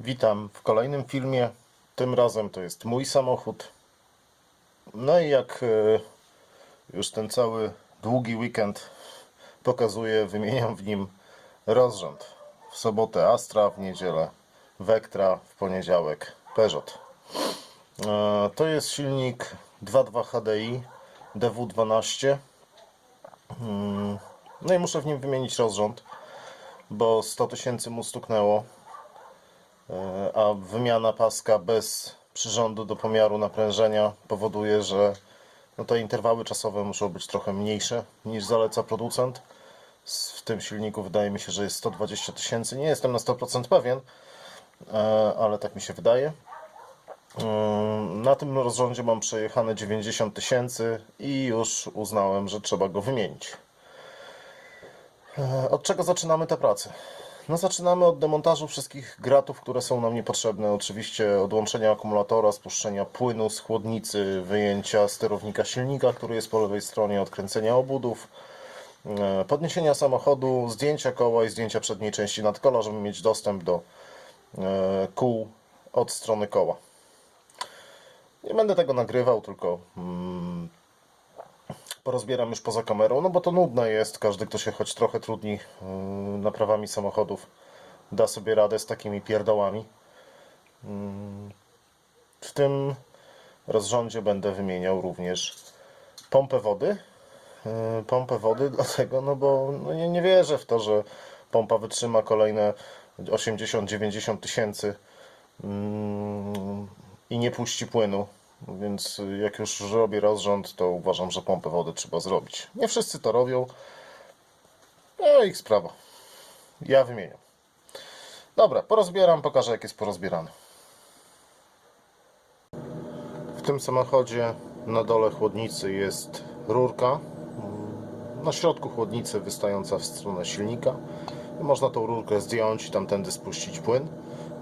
Witam w kolejnym filmie. Tym razem to jest mój samochód. No i jak e, już ten cały długi weekend pokazuje, wymieniam w nim rozrząd. W sobotę Astra, w niedzielę Vectra, w poniedziałek Peugeot. E, To jest silnik 2.2 HDI DW12. Mm, No i muszę w nim wymienić rozrząd, bo 100 tysięcy mu stuknęło a wymiana paska bez przyrządu do pomiaru naprężenia powoduje, że no te interwały czasowe muszą być trochę mniejsze niż zaleca producent. W tym silniku wydaje mi się, że jest 120 tysięcy. Nie jestem na 100% pewien, e, ale tak mi się wydaje. Mm, Na tym rozrządzie mam przejechane 90 tysięcy i już uznałem, że trzeba go wymienić. E, Od czego zaczynamy tę pracę? No zaczynamy od demontażu wszystkich gratów, które są nam niepotrzebne. Oczywiście odłączenia akumulatora, spuszczenia płynu z chłodnicy, wyjęcia sterownika silnika, który jest po lewej stronie, odkręcenia obudów, e, podniesienia samochodu, zdjęcia koła i zdjęcia przedniej części nadkola, żeby mieć dostęp do e, kół od strony koła. Nie będę tego nagrywał, tylko mm, porozbieram już poza kamerą, no bo to nudne jest. Każdy, kto się choć trochę trudni yy, naprawami samochodów, da sobie radę z takimi pierdołami. Mm, W tym rozrządzie będę wymieniał również pompę wody. Yy, Pompę wody dlatego, no bo no nie, nie wierzę w to, że pompa wytrzyma kolejne 80-90 tysięcy mm, i nie puści płynu. Więc jak już robię rozrząd, to uważam, że pompę wody trzeba zrobić. Nie wszyscy to robią. No ich sprawa. Ja wymieniam. Dobra, porozbieram, pokażę jak jest porozbierany. W tym samochodzie na dole chłodnicy jest rurka. Na środku chłodnicy wystająca w stronę silnika. Można tą rurkę zdjąć i tamtędy spuścić płyn.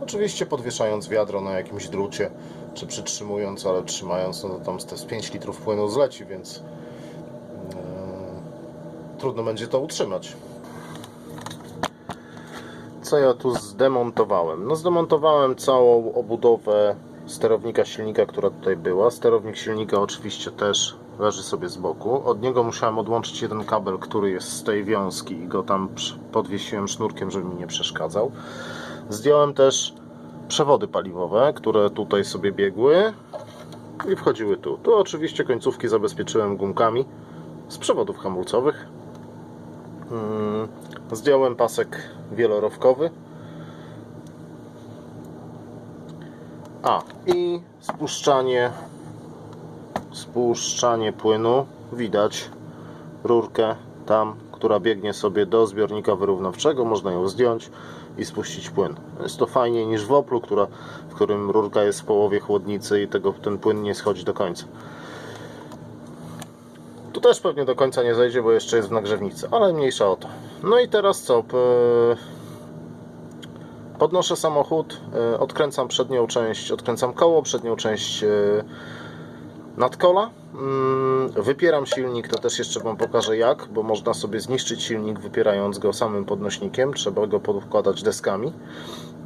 Oczywiście podwieszając wiadro na jakimś drucie, czy przytrzymując, ale trzymając, no to tam z 5 litrów płynu zleci, więc e, trudno będzie to utrzymać. Co ja tu zdemontowałem? No zdemontowałem całą obudowę sterownika silnika, która tutaj była. Sterownik silnika oczywiście też leży sobie z boku. Od niego musiałem odłączyć jeden kabel, który jest z tej wiązki i go tam podwiesiłem sznurkiem, żeby mi nie przeszkadzał. Zdjąłem też przewody paliwowe, które tutaj sobie biegły i wchodziły tu. Tu oczywiście końcówki zabezpieczyłem gumkami z przewodów hamulcowych. Mm, Zdjąłem pasek wielorowkowy. A, i spuszczanie spuszczanie płynu. Widać rurkę tam, która biegnie sobie do zbiornika wyrównawczego. Można ją zdjąć i spuścić płyn. Jest to fajniej niż w Oplu, która, w którym rurka jest w połowie chłodnicy i tego, ten płyn nie schodzi do końca. Tu też pewnie do końca nie zejdzie, bo jeszcze jest w nagrzewnicy, ale mniejsza o to. No i teraz co? Podnoszę samochód, e, odkręcam przednią część, odkręcam koło, przednią część e, nadkola. Wypieram silnik, to też jeszcze Wam pokażę jak, bo można sobie zniszczyć silnik wypierając go samym podnośnikiem, trzeba go podkładać deskami.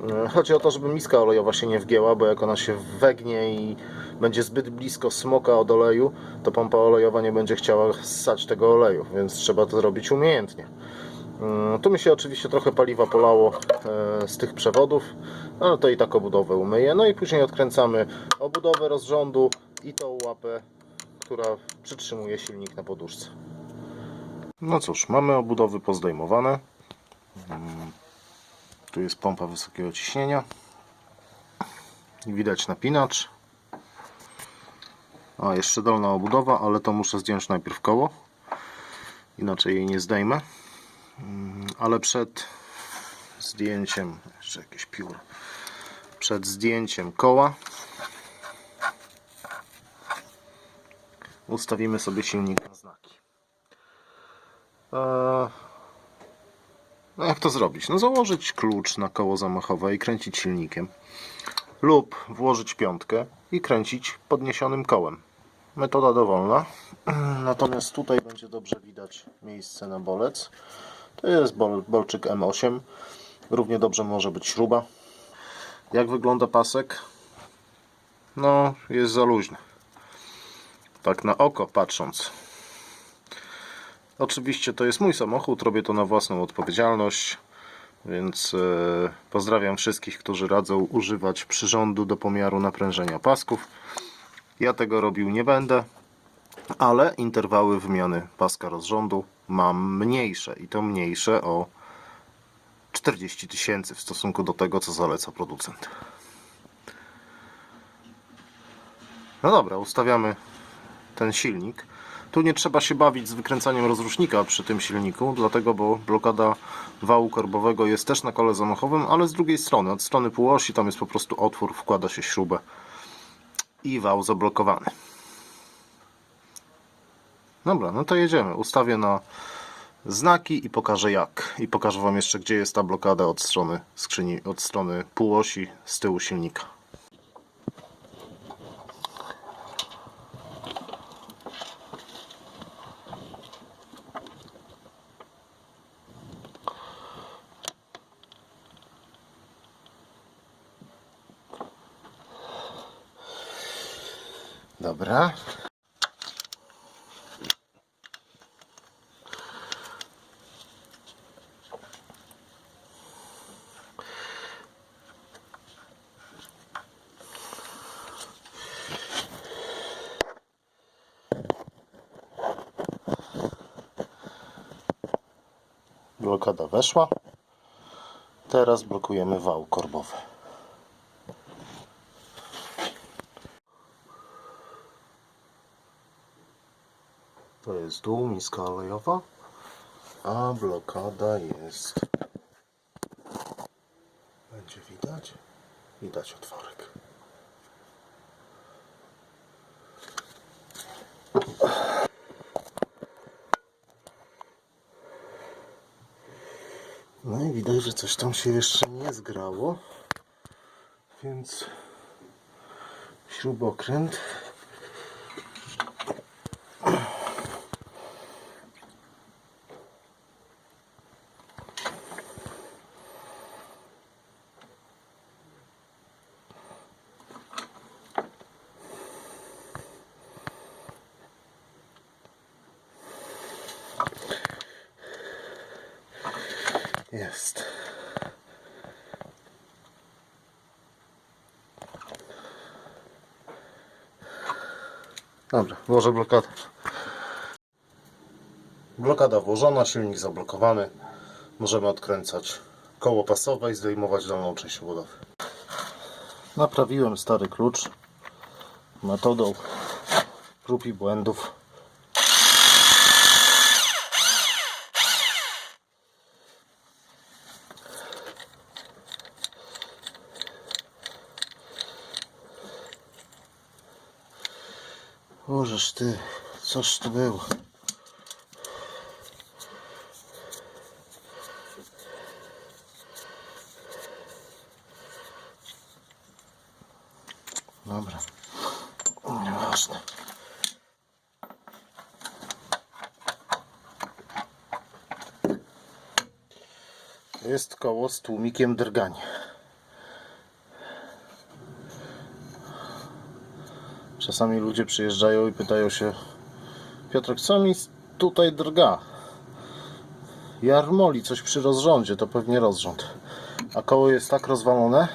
Mm, Chodzi o to, żeby miska olejowa się nie wgięła, bo jak ona się wegnie i będzie zbyt blisko smoka od oleju, to pompa olejowa nie będzie chciała ssać tego oleju, więc trzeba to zrobić umiejętnie. Mm, Tu mi się oczywiście trochę paliwa polało e, z tych przewodów, ale to i tak obudowę umyję. No i później odkręcamy obudowę rozrządu i tą łapę, która przytrzymuje silnik na poduszce. No cóż, mamy obudowy pozdejmowane. Mm, Tu jest pompa wysokiego ciśnienia. Widać napinacz. A, jeszcze dolna obudowa, ale to muszę zdjąć najpierw koło. Inaczej jej nie zdejmę ale przed zdjęciem, jeszcze jakieś pióro, przed zdjęciem koła ustawimy sobie silnik na znaki. No jak to zrobić? No założyć klucz na koło zamachowe i kręcić silnikiem lub włożyć piątkę i kręcić podniesionym kołem. Metoda dowolna. Natomiast tutaj będzie dobrze widać miejsce na bolec. To jest bol, bolczyk M8. Równie dobrze może być śruba. Jak wygląda pasek? No, jest za luźny. Tak na oko patrząc. Oczywiście to jest mój samochód, robię to na własną odpowiedzialność, więc e, pozdrawiam wszystkich, którzy radzą używać przyrządu do pomiaru naprężenia pasków. Ja tego robił nie będę, ale interwały wymiany paska rozrządu mam mniejsze i to mniejsze o 40 tysięcy w stosunku do tego, co zaleca producent. No dobra, ustawiamy ten silnik. Tu nie trzeba się bawić z wykręcaniem rozrusznika przy tym silniku, dlatego, bo blokada wału korbowego jest też na kole zamachowym, ale z drugiej strony, od strony półosi, tam jest po prostu otwór, wkłada się śrubę i wał zablokowany. Dobra, no to jedziemy. Ustawię na znaki i pokażę jak. I pokażę Wam jeszcze, gdzie jest ta blokada od strony skrzyni, od strony półosi z tyłu silnika. Dobra. Blokada weszła. Teraz blokujemy wał korbowy. To jest dół, miska olejowa, a blokada jest. Będzie widać? Widać otworek. No i widać, że coś tam się jeszcze nie zgrało. Więc śrubokręt jest. Dobra, włożę blokadę. Blokada włożona, silnik zablokowany. Możemy odkręcać koło pasowe i zdejmować dolną część obudowy. Naprawiłem stary klucz metodą prób i błędów. Możesz ty, coś tu było. Dobra. Nieważne. Jest koło z tłumikiem drgania. Czasami ludzie przyjeżdżają i pytają się Piotrek, co mi tutaj drga? Jarmoli coś przy rozrządzie, to pewnie rozrząd. A koło jest tak rozwalone,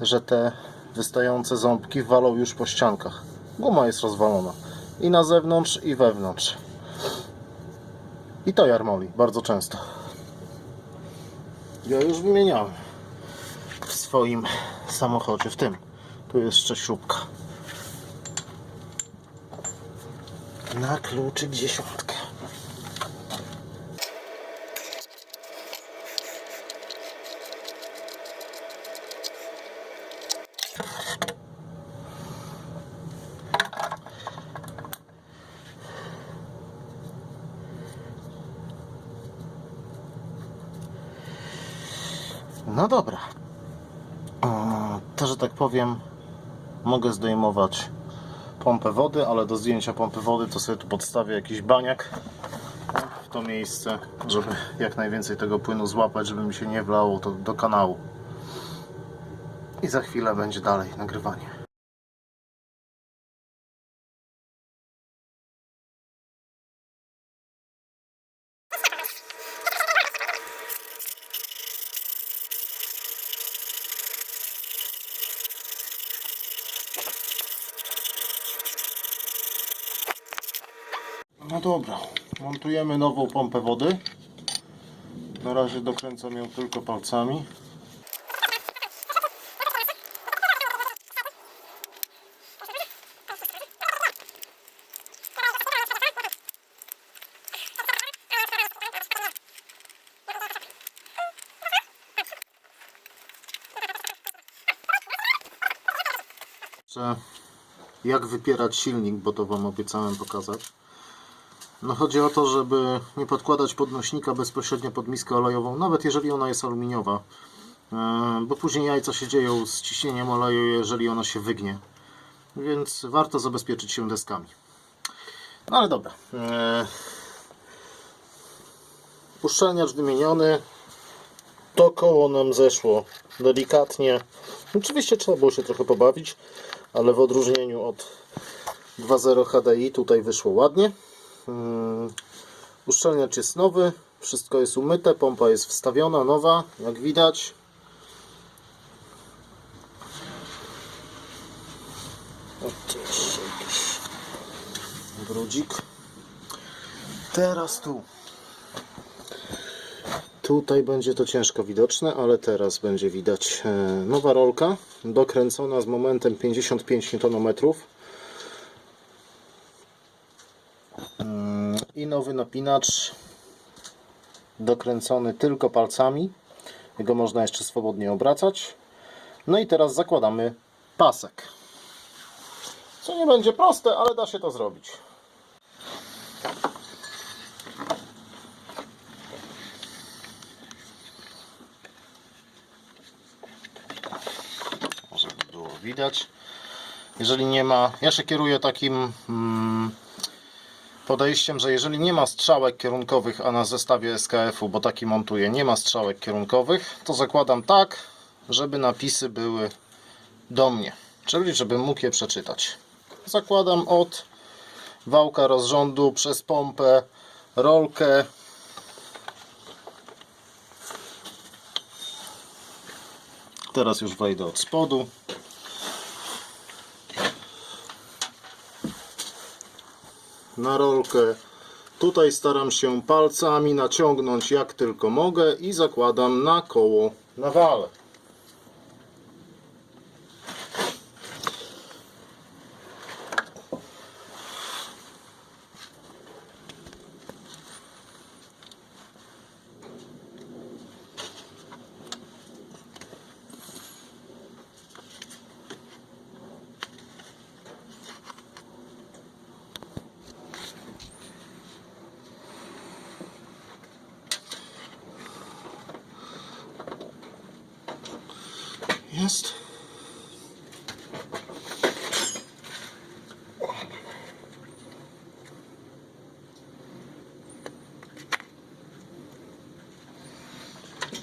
że te wystające ząbki walą już po ściankach. Guma jest rozwalona. I na zewnątrz, i wewnątrz. I to jarmoli, bardzo często. Ja już wymieniałem w swoim samochodzie, w tym. Tu jest jeszcze śrubka. Na kluczyk dziesiątkę. No dobra. To, że tak powiem, mogę zdejmować pompę wody, ale do zdjęcia pompy wody to sobie tu podstawię jakiś baniak w to miejsce, żeby jak najwięcej tego płynu złapać, żeby mi się nie wlało to do kanału. I za chwilę będzie dalej nagrywanie. No dobra, montujemy nową pompę wody. Na razie dokręcam ją tylko palcami. Jak wypierać silnik, bo to Wam obiecałem pokazać. No chodzi o to, żeby nie podkładać podnośnika bezpośrednio pod miskę olejową, nawet jeżeli ona jest aluminiowa, E, bo później jajca się dzieją z ciśnieniem oleju, jeżeli ona się wygnie. Więc warto zabezpieczyć się deskami. No ale dobra. E, Puszczalniacz wymieniony. To koło nam zeszło delikatnie. Oczywiście trzeba było się trochę pobawić, ale w odróżnieniu od 2.0 HDI tutaj wyszło ładnie. Mm, Uszczelniacz jest nowy, wszystko jest umyte, pompa jest wstawiona, nowa, jak widać. Brudzik. Teraz tu. Tutaj będzie to ciężko widoczne, ale teraz będzie widać e, nowa rolka dokręcona z momentem 55 Nm. I nowy napinacz dokręcony tylko palcami. Jego można jeszcze swobodnie obracać. No i teraz zakładamy pasek. Co nie będzie proste, ale da się to zrobić. Może by było widać. Jeżeli nie ma, ja się kieruję takim mm, podejściem, że jeżeli nie ma strzałek kierunkowych, a na zestawie SKF-u, bo taki montuję, nie ma strzałek kierunkowych, to zakładam tak, żeby napisy były do mnie, czyli żebym mógł je przeczytać. Zakładam od wałka rozrządu przez pompę, rolkę. Teraz już wejdę od spodu. Na rolkę. Tutaj staram się palcami naciągnąć jak tylko mogę i zakładam na koło na wale.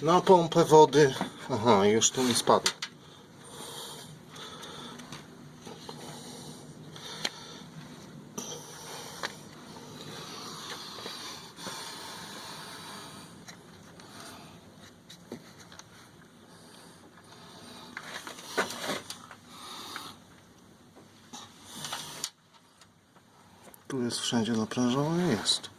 Na pompę wody. Aha, już tu mi spadł. Tu jest wszędzie naprężone? Jest.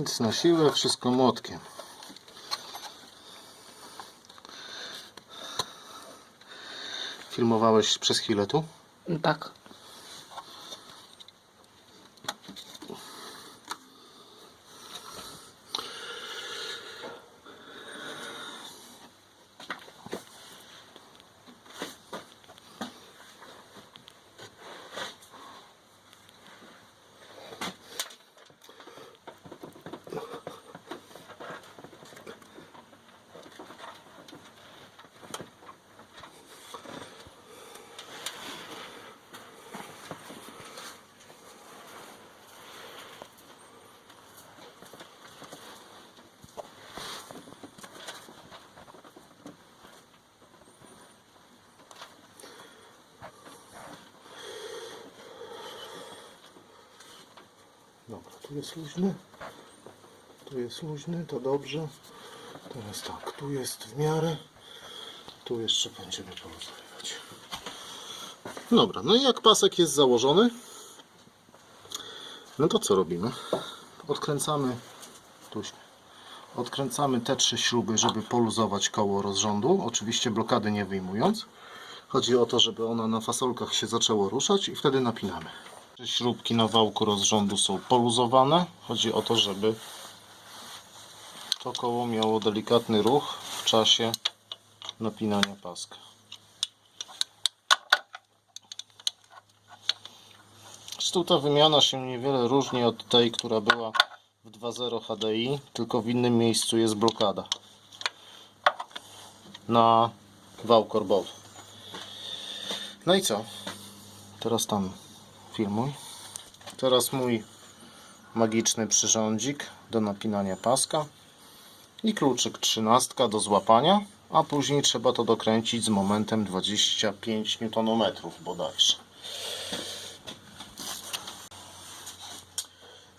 Nic na siłę, wszystko młotkiem. Filmowałeś przez chwilę tu? Tak. Dobra, tu jest luźny. Tu jest luźny, to dobrze. Teraz tak, tu jest w miarę. Tu jeszcze będziemy poluzowywać. Dobra, no i jak pasek jest założony, no to co robimy? Odkręcamy tu się- Odkręcamy te trzy śruby, żeby poluzować koło rozrządu. Oczywiście blokady nie wyjmując. Chodzi o to, żeby ona na fasolkach się zaczęło ruszać i wtedy napinamy. Śrubki na wałku rozrządu są poluzowane. Chodzi o to, żeby to koło miało delikatny ruch w czasie napinania paska. Zresztą ta wymiana się niewiele różni od tej, która była w 2.0 HDI, tylko w innym miejscu jest blokada na wał korbowy. No i co? Teraz tam filmuj. Teraz mój magiczny przyrządzik do napinania paska i kluczyk 13 do złapania, a później trzeba to dokręcić z momentem 25 Nm bodajże.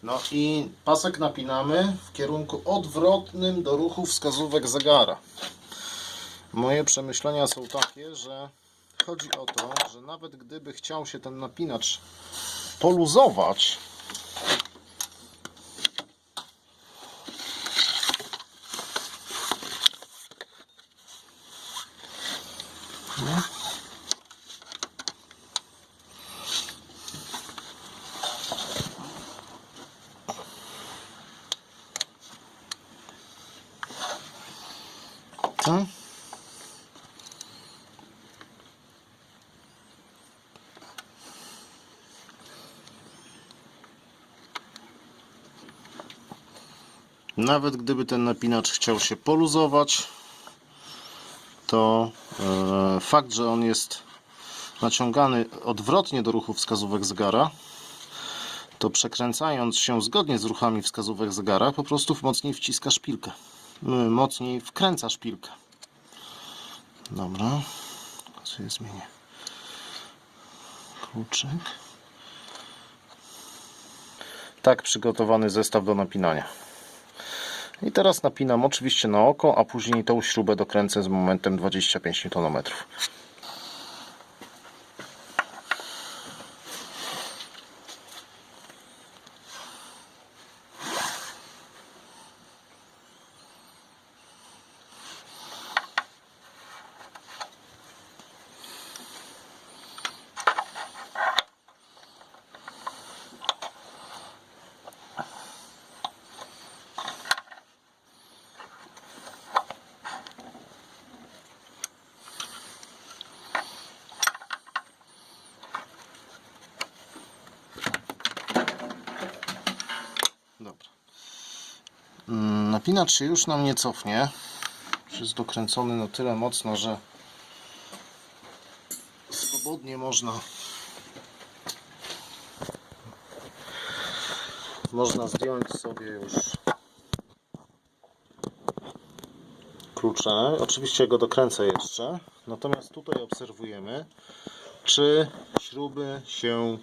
No i pasek napinamy w kierunku odwrotnym do ruchu wskazówek zegara. Moje przemyślenia są takie, że chodzi o to, że nawet gdyby chciał się ten napinacz poluzować, nie? Nawet gdyby ten napinacz chciał się poluzować, to e, fakt, że on jest naciągany odwrotnie do ruchu wskazówek zegara, to przekręcając się zgodnie z ruchami wskazówek zegara, po prostu mocniej wciska szpilkę. M, Mocniej wkręca szpilkę. Dobra. Co jest zmienię? Kluczyk. Tak przygotowany zestaw do napinania. I teraz napinam oczywiście na oko, a później tą śrubę dokręcę z momentem 25 Nm. Dobra. Napinacz się już nam nie cofnie. Jest dokręcony na tyle mocno, że swobodnie można można zdjąć sobie już klucze. Oczywiście go dokręcę jeszcze. Natomiast tutaj obserwujemy, czy śruby się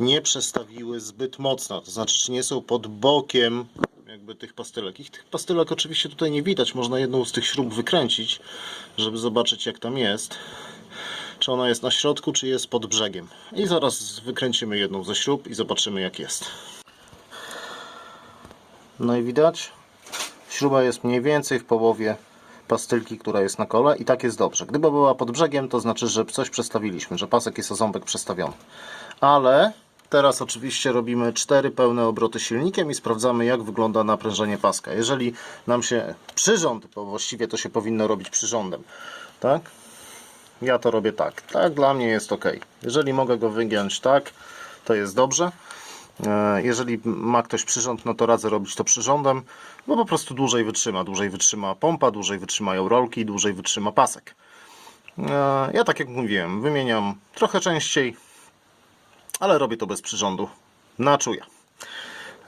nie przestawiły zbyt mocno. To znaczy, czy nie są pod bokiem jakby tych pastylek. Ich tych pastylek oczywiście tutaj nie widać. Można jedną z tych śrub wykręcić, żeby zobaczyć jak tam jest. Czy ona jest na środku, czy jest pod brzegiem. I zaraz wykręcimy jedną ze śrub i zobaczymy jak jest. No i widać, śruba jest mniej więcej w połowie pastylki, która jest na kole i tak jest dobrze. Gdyby była pod brzegiem, to znaczy, że coś przestawiliśmy, że pasek jest o ząbek przestawiony. Ale teraz oczywiście robimy cztery pełne obroty silnikiem i sprawdzamy, jak wygląda naprężenie paska. Jeżeli nam się przyrząd, bo właściwie to się powinno robić przyrządem, tak? Ja to robię tak. Tak dla mnie jest ok. Jeżeli mogę go wygiąć tak, to jest dobrze. E, Jeżeli ma ktoś przyrząd, no to radzę robić to przyrządem, bo po prostu dłużej wytrzyma. Dłużej wytrzyma pompa, dłużej wytrzymają rolki, dłużej wytrzyma pasek. E, Ja tak jak mówiłem, wymieniam trochę częściej, ale robię to bez przyrządu. Na czuja.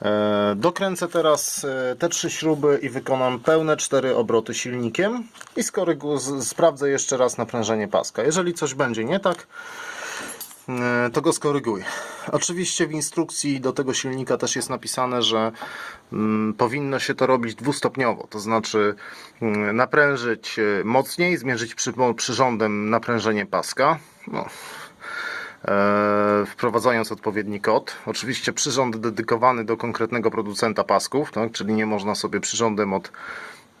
E, Dokręcę teraz e, te trzy śruby i wykonam pełne cztery obroty silnikiem i sprawdzę jeszcze raz naprężenie paska. Jeżeli coś będzie nie tak, e, to go skoryguję. Oczywiście w instrukcji do tego silnika też jest napisane, że mm, powinno się to robić dwustopniowo, to znaczy mm, naprężyć mocniej, zmierzyć przy, przyrządem naprężenie paska. No, wprowadzając odpowiedni kod. Oczywiście przyrząd dedykowany do konkretnego producenta pasków, tak? czyli nie można sobie przyrządem od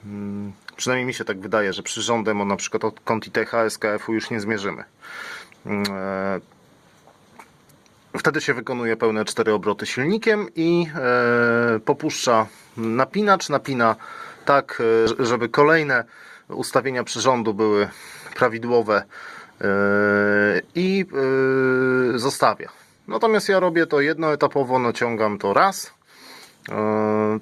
mm, przynajmniej mi się tak wydaje, że przyrządem od na przykład od Contitecha SKF-u już nie zmierzymy. Mm, e, Wtedy się wykonuje pełne cztery obroty silnikiem i e, popuszcza napinacz, napina tak, e, żeby kolejne ustawienia przyrządu były prawidłowe e, i e, zostawia. Natomiast ja robię to jednoetapowo, naciągam to raz. E,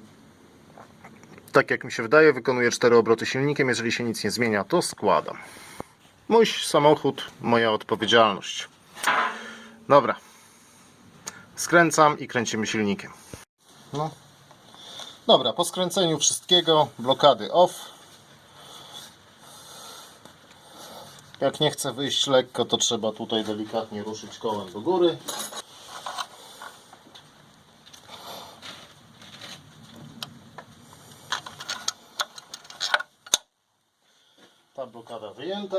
tak jak mi się wydaje, wykonuję cztery obroty silnikiem. Jeżeli się nic nie zmienia, to składam. Mój samochód, moja odpowiedzialność. Dobra. Skręcam i kręcimy silnikiem. No. Dobra, po skręceniu wszystkiego, blokady off. Jak nie chce wyjść lekko, to trzeba tutaj delikatnie ruszyć kołem do góry. Ta blokada wyjęta.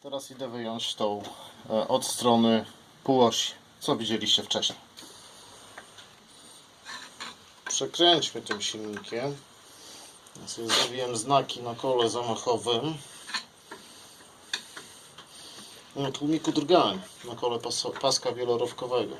Teraz idę wyjąć tą e, od strony półosi, co widzieliście wcześniej. Przekręćmy tym silnikiem. Zrobiłem znaki na kole zamachowym. Na tłumiku drgałem na kole pas paska wielorowkowego.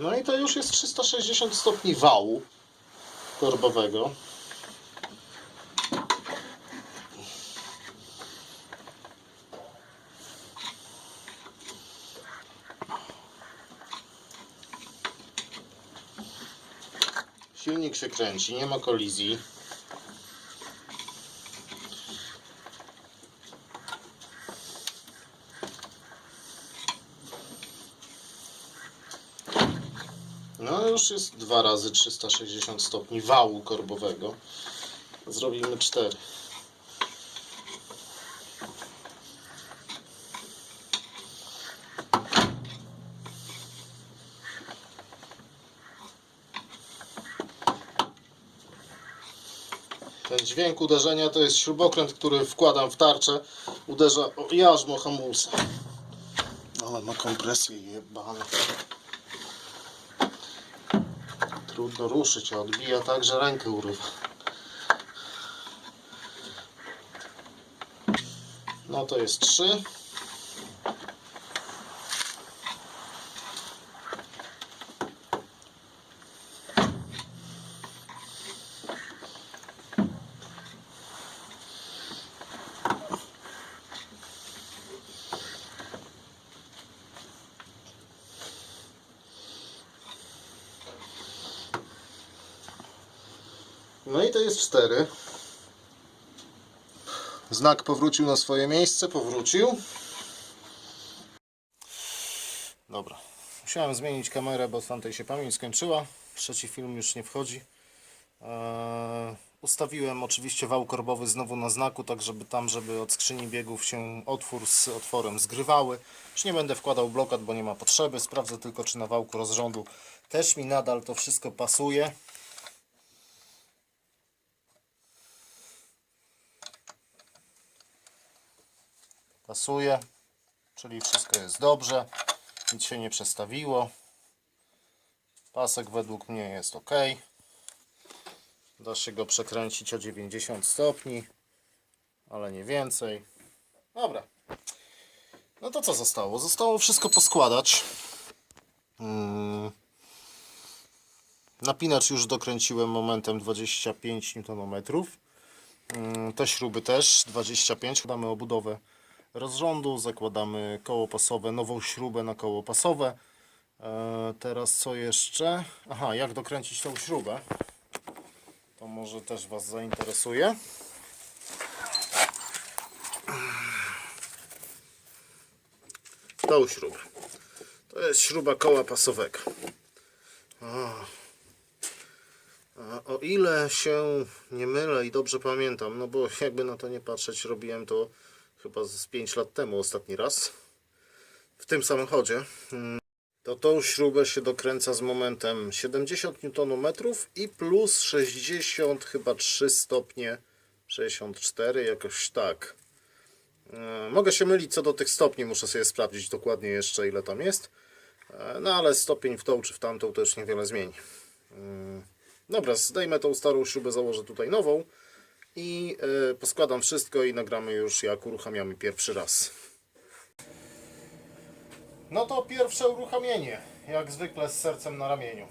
No i to już jest 360 stopni wału korbowego. Silnik się kręci, nie ma kolizji. No już jest dwa razy 360 stopni wału korbowego. Zrobimy cztery. dźwięk uderzenia to jest śrubokręt, który wkładam w tarczę, uderza o jarzmo hamulca. No, ale ma kompresję jebane. Trudno ruszyć, a odbija także rękę urywa. No to jest 3. jest 4. Znak powrócił na swoje miejsce, powrócił. Dobra. Musiałem zmienić kamerę, bo tamtej się pamięć skończyła. Trzeci film już nie wchodzi. Eee, Ustawiłem oczywiście wał korbowy znowu na znaku, tak żeby tam, żeby od skrzyni biegów się otwór z otworem zgrywały. Już nie będę wkładał blokad, bo nie ma potrzeby. Sprawdzę tylko, czy na wałku rozrządu też mi nadal to wszystko pasuje. Pasuje, czyli wszystko jest dobrze. Nic się nie przestawiło. Pasek według mnie jest ok. Da się go przekręcić o 90 stopni, ale nie więcej. Dobra. No to co zostało? Zostało wszystko poskładać. Mm. Napinacz już dokręciłem momentem 25 Nm. Mm, Te śruby też 25. Damy obudowę rozrządu, zakładamy koło pasowe, nową śrubę na koło pasowe. E, teraz co jeszcze? Aha, jak dokręcić tą śrubę? To może też Was zainteresuje. Tą śrubę. To jest śruba koła pasowego. O. Ile się nie mylę i dobrze pamiętam, no bo jakby na to nie patrzeć, robiłem to chyba z 5 lat temu ostatni raz w tym samochodzie. Mm, To tą śrubę się dokręca z momentem 70 Nm i plus 60 chyba 3 stopnie 64 jakoś tak. E, Mogę się mylić co do tych stopni, muszę sobie sprawdzić dokładnie jeszcze ile tam jest. E, No ale stopień w tą czy w tamtą to już niewiele zmieni. Mm, Dobra, zdejmę tą starą śrubę, założę tutaj nową i e, poskładam wszystko i nagramy już jak uruchamiamy pierwszy raz. No to pierwsze uruchomienie, jak zwykle z sercem na ramieniu.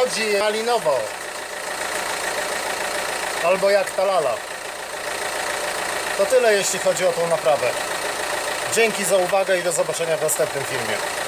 Chodzi malinowo. Albo jak ta lala. To tyle jeśli chodzi o tą naprawę. Dzięki za uwagę i do zobaczenia w następnym filmie.